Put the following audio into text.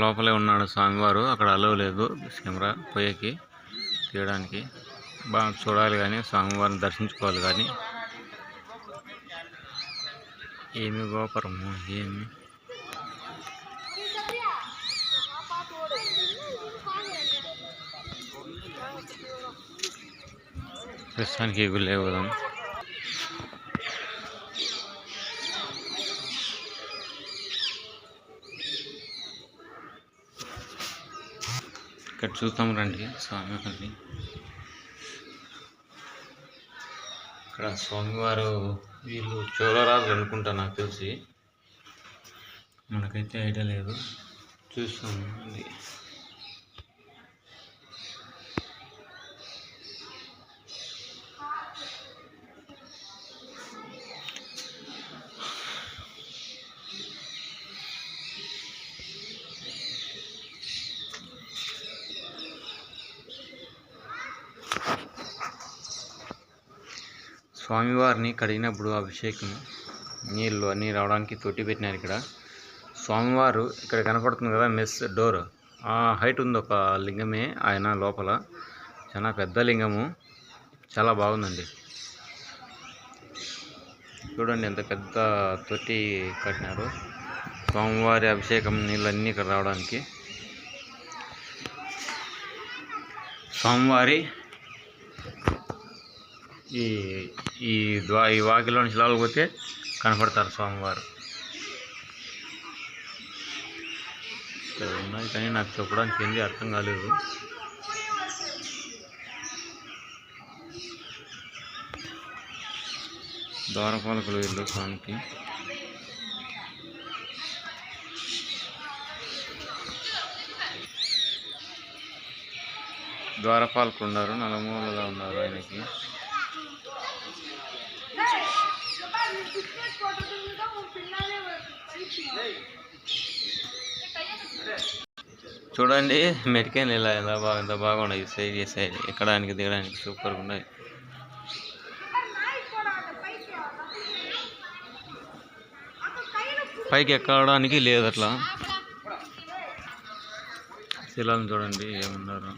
లోపలే ఉన్నాడు స్వామివారు. అక్కడ అలవ్ లేదు కెమెరా పోయేకి తీయడానికి. బాగా చూడాలి కానీ స్వామివారిని దర్శించుకోవాలి కానీ. ఏమి గోపురము ఏమి? ప్రస్తుతానికి గుళ్ళే పోదాం ఇక్కడ చూస్తాం రండి స్వామివారిని ఇక్కడ స్వామివారు వీళ్ళు చోళరాజు అనుకుంటా నాకు తెలిసి. మనకైతే ఐడియా లేదు. చూస్తాం స్వామివారిని కడిగినప్పుడు అభిషేకం నీళ్ళు అన్నీ రావడానికి తొట్టి పెట్టినారు ఇక్కడ. స్వామివారు ఇక్కడ కనపడుతుంది కదా మెస్ డోర్. ఆ హైట్ ఉంది ఒక లింగమే ఆయన లోపల. చాలా పెద్ద లింగము. చాలా బాగుందండి. చూడండి ఎంత పెద్ద తొట్టి కట్టినారు. స్వామివారి అభిషేకం నీళ్ళన్నీ ఇక్కడ రావడానికి. స్వామివారి ఈ ఈ ద్వా ఈ వాకిలోని శిలాలు పోతే కనపడతారు స్వామివారు. ఇక్కడ ఉన్నాయి కానీ నాకు చెప్పడానికి ఏంది అర్థం కాలేదు. ద్వారపాలకులు వీళ్ళు స్వామికి. ద్వారపాలకులు ఉన్నారు నలమూలలో ఉన్నారు ఆయనకి. చూడండి మెడికల్ ఇలా ఎలా బాగా ఎంత బాగున్నాయి సైడ్ సైడ్ ఎక్కడానికి దిగడానికి సూపర్గా ఉన్నాయి. పైకి ఎక్కడానికి లేదు అట్లా. శిలాలను చూడండి ఏమున్నారు.